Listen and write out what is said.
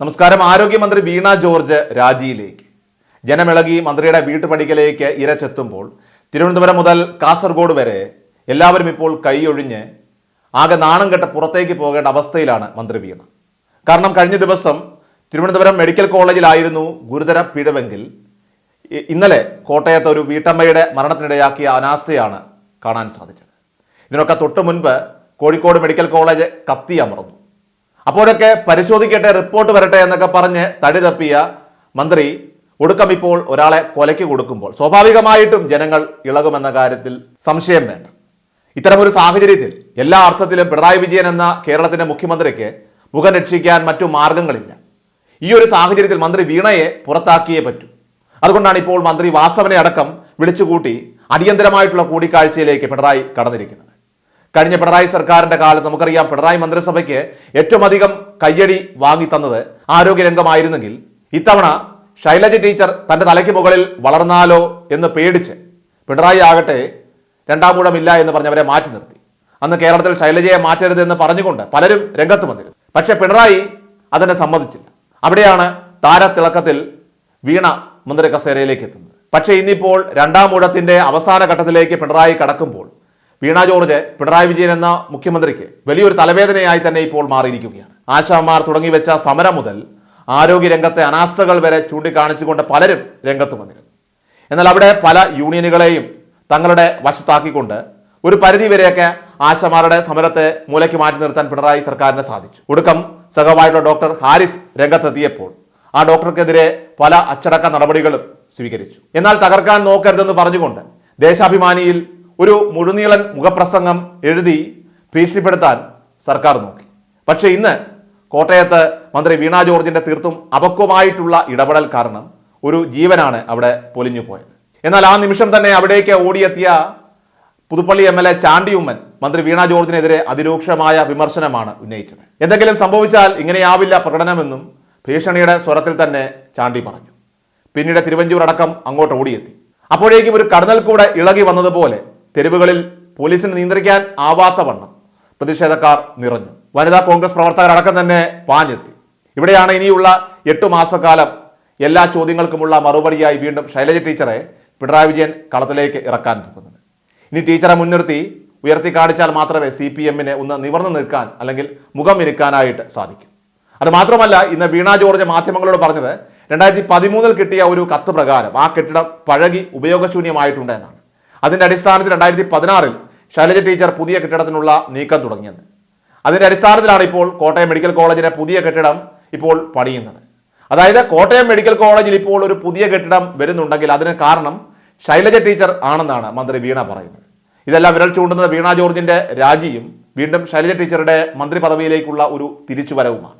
നമസ്കാരം. ആരോഗ്യമന്ത്രി വീണ ജോർജ് രാജിയിലേക്ക്. ജനമിളകി മന്ത്രിയുടെ വീട്ടുപടിക്കലേക്ക് ഇരച്ചെത്തുമ്പോൾ തിരുവനന്തപുരം മുതൽ കാസർഗോഡ് വരെ എല്ലാവരും ഇപ്പോൾ കൈയൊഴിഞ്ഞ് ആകെ നാണം കെട്ട് പുറത്തേക്ക് പോകേണ്ട അവസ്ഥയിലാണ് മന്ത്രി വീണ. കാരണം കഴിഞ്ഞ ദിവസം തിരുവനന്തപുരം മെഡിക്കൽ കോളേജിലായിരുന്നു ഗുരുതര പിഴവെങ്കിൽ ഇന്നലെ കോട്ടയത്ത് ഒരു വീട്ടമ്മയുടെ മരണത്തിനിടയാക്കിയ അനാസ്ഥയാണ് കാണാൻ സാധിച്ചത്. ഇതിനൊക്കെ തൊട്ടു മുൻപ് കോഴിക്കോട് മെഡിക്കൽ കോളേജ് കത്തിയമർന്നു അപ്പോഴൊക്കെ പരിശോധിക്കട്ടെ റിപ്പോർട്ട് വരട്ടെ എന്നൊക്കെ പറഞ്ഞ് തടി തപ്പിയ മന്ത്രി ഒടുക്കം ഇപ്പോൾ ഒരാളെ കൊലയ്ക്ക് കൊടുക്കുമ്പോൾ സ്വാഭാവികമായിട്ടും ജനങ്ങൾ ഇളകുമെന്ന കാര്യത്തിൽ സംശയം വേണ്ട. ഇത്തരമൊരു സാഹചര്യത്തിൽ എല്ലാ അർത്ഥത്തിലും പിണറായി വിജയൻ എന്ന കേരളത്തിന്റെ മുഖ്യമന്ത്രിക്ക് മുഖം രക്ഷിക്കാൻ മറ്റു മാർഗങ്ങളില്ല. ഈ ഒരു സാഹചര്യത്തിൽ മന്ത്രി വീണയെ പുറത്താക്കിയേ പറ്റൂ. അതുകൊണ്ടാണ് ഇപ്പോൾ മന്ത്രി വാസവനെ അടക്കം വിളിച്ചുകൂട്ടി അടിയന്തരമായിട്ടുള്ള കൂടിക്കാഴ്ചയിലേക്ക് പിണറായി കടന്നിരിക്കുന്നത്. കഴിഞ്ഞ പിണറായി സർക്കാരിന്റെ കാലത്ത് നമുക്കറിയാം പിണറായി മന്ത്രിസഭയ്ക്ക് ഏറ്റവും അധികം കയ്യടി വാങ്ങി തന്നത് ആരോഗ്യരംഗമായിരുന്നെങ്കിൽ ഇത്തവണ ശൈലജ ടീച്ചർ തന്റെ തലയ്ക്ക് മുകളിൽ വളർന്നാലോ എന്ന് പേടിച്ച് പിണറായി ആകട്ടെ രണ്ടാം മൂടമില്ല എന്ന് പറഞ്ഞവരെ മാറ്റി നിർത്തി. അന്ന് കേരളത്തിൽ ശൈലജയെ മാറ്റരുത് എന്ന് പറഞ്ഞുകൊണ്ട് പലരും രംഗത്ത് വന്നിരുന്നു. പക്ഷേ പിണറായി അതിനെ സമ്മതിച്ചില്ല. അവിടെയാണ് താരത്തിളക്കത്തിൽ വീണ മന്ത്രി കസേരയിലേക്ക് എത്തുന്നത്. പക്ഷേ ഇന്നിപ്പോൾ രണ്ടാം ഊഴത്തിന്റെ അവസാന ഘട്ടത്തിലേക്ക് പിണറായി കടക്കുമ്പോൾ വീണ ജോർജ് പിണറായി വിജയൻ എന്ന മുഖ്യമന്ത്രിക്ക് വലിയൊരു തലവേദനയായി തന്നെ ഇപ്പോൾ മാറിയിരിക്കുകയാണ്. ആശാമാർ തുടങ്ങി വെച്ച സമരം മുതൽ ആരോഗ്യരംഗത്തെ അനാസ്ഥകൾ വരെ ചൂണ്ടിക്കാണിച്ചുകൊണ്ട് പലരും രംഗത്ത് വന്നിരുന്നു. എന്നാൽ അവിടെ പല യൂണിയനുകളെയും തങ്ങളുടെ വശത്താക്കിക്കൊണ്ട് ഒരു പരിധിവരെയൊക്കെ ആശമാരുടെ സമരത്തെ മൂലയ്ക്ക് മാറ്റി നിർത്താൻ പിണറായി സർക്കാരിന് സാധിച്ചു. ഒടുക്കം സഹവായിട്ടുള്ള ഡോക്ടർ ഹാരിസ് രംഗത്തെത്തിയപ്പോൾ ആ ഡോക്ടർക്കെതിരെ പല അച്ചടക്ക നടപടികളും സ്വീകരിച്ചു. എന്നാൽ തകർക്കാൻ നോക്കരുതെന്ന് പറഞ്ഞുകൊണ്ട് ദേശാഭിമാനിയിൽ ഒരു മുഴുനീളൻ മുഖപ്രസംഗം എഴുതി ഭീഷണിപ്പെടുത്താൻ സർക്കാർ നോക്കി. പക്ഷേ ഇന്ന് കോട്ടയത്ത് മന്ത്രി വീണ ജോർജിന്റെ തീർത്തും അപക്വമായിട്ടുള്ള ഇടപെടൽ കാരണം ഒരു ജീവനാണ് അവിടെ പൊലിഞ്ഞു പോയത്. എന്നാൽ ആ നിമിഷം തന്നെ അവിടേക്ക് ഓടിയെത്തിയ Puthuppally M L A Chandy Oommen മന്ത്രി വീണ ജോർജിനെതിരെ അതിരൂക്ഷമായ വിമർശനമാണ് ഉന്നയിച്ചത്. എന്തെങ്കിലും സംഭവിച്ചാൽ ഇങ്ങനെയാവില്ല പ്രകടനമെന്നും ഭീഷണിയുടെ സ്വരത്തിൽ തന്നെ ചാണ്ടി പറഞ്ഞു. പിന്നീട് തിരുവഞ്ചൂർ അടക്കം അങ്ങോട്ട് ഓടിയെത്തി. അപ്പോഴേക്കും ഒരു കടന്നൽ കൂടെ ഇളകി വന്നതുപോലെ തെരുവുകളിൽ പോലീസിന് നിയന്ത്രിക്കാൻ ആവാത്ത വണ്ണം പ്രതിഷേധക്കാർ നിറഞ്ഞു. വനിതാ കോൺഗ്രസ് പ്രവർത്തകരടക്കം തന്നെ പാഞ്ഞെത്തി. ഇവിടെയാണ് ഇനിയുള്ള എട്ടു മാസക്കാലം എല്ലാ ചോദ്യങ്ങൾക്കുമുള്ള മറുപടിയായി വീണ്ടും ശൈലജ ടീച്ചറെ പിണറായി വിജയൻ കളത്തിലേക്ക് ഇറക്കാൻ പോകുന്നത്. ഇനി ടീച്ചറെ മുൻനിർത്തി ഉയർത്തി കാണിച്ചാൽ മാത്രമേ സി പി എമ്മിനെ ഒന്ന് നിവർന്നു നിൽക്കാൻ അല്ലെങ്കിൽ മുഖം ഇരിക്കാനായിട്ട് സാധിക്കും. അത് മാത്രമല്ല ഇന്ന് വീണ ജോർജ് മാധ്യമങ്ങളോട് പറഞ്ഞത് രണ്ടായിരത്തി പതിമൂന്നിൽ കിട്ടിയ ഒരു കത്ത് പ്രകാരം ആ കെട്ടിടം പഴകി ഉപയോഗശൂന്യമായിട്ടുണ്ട് എന്നാണ്. അതിന്റെ അടിസ്ഥാനത്തിൽ രണ്ടായിരത്തി പതിനാറിൽ ശൈലജ ടീച്ചർ പുതിയ കെട്ടിടത്തിനുള്ള നീക്കം തുടങ്ങിയത്. അതിന്റെ അടിസ്ഥാനത്തിലാണ് ഇപ്പോൾ കോട്ടയം മെഡിക്കൽ കോളേജിലെ പുതിയ കെട്ടിടം ഇപ്പോൾ പണിയുന്നത്. അതായത് കോട്ടയം മെഡിക്കൽ കോളേജിൽ ഇപ്പോൾ ഒരു പുതിയ കെട്ടിടം വരുന്നുണ്ടെങ്കിൽ അതിന് കാരണം ശൈലജ ടീച്ചർ ആണെന്നാണ് മന്ത്രി വീണ പറയുന്നത്. ഇതെല്ലാം വിരൽ ചൂണ്ടുന്നത് വീണ ജോർജിന്റെ രാജിയും വീണ്ടും ശൈലജ ടീച്ചറുടെ മന്ത്രി പദവിയിലേക്കുള്ള ഒരു തിരിച്ചുവരവുമാണ്.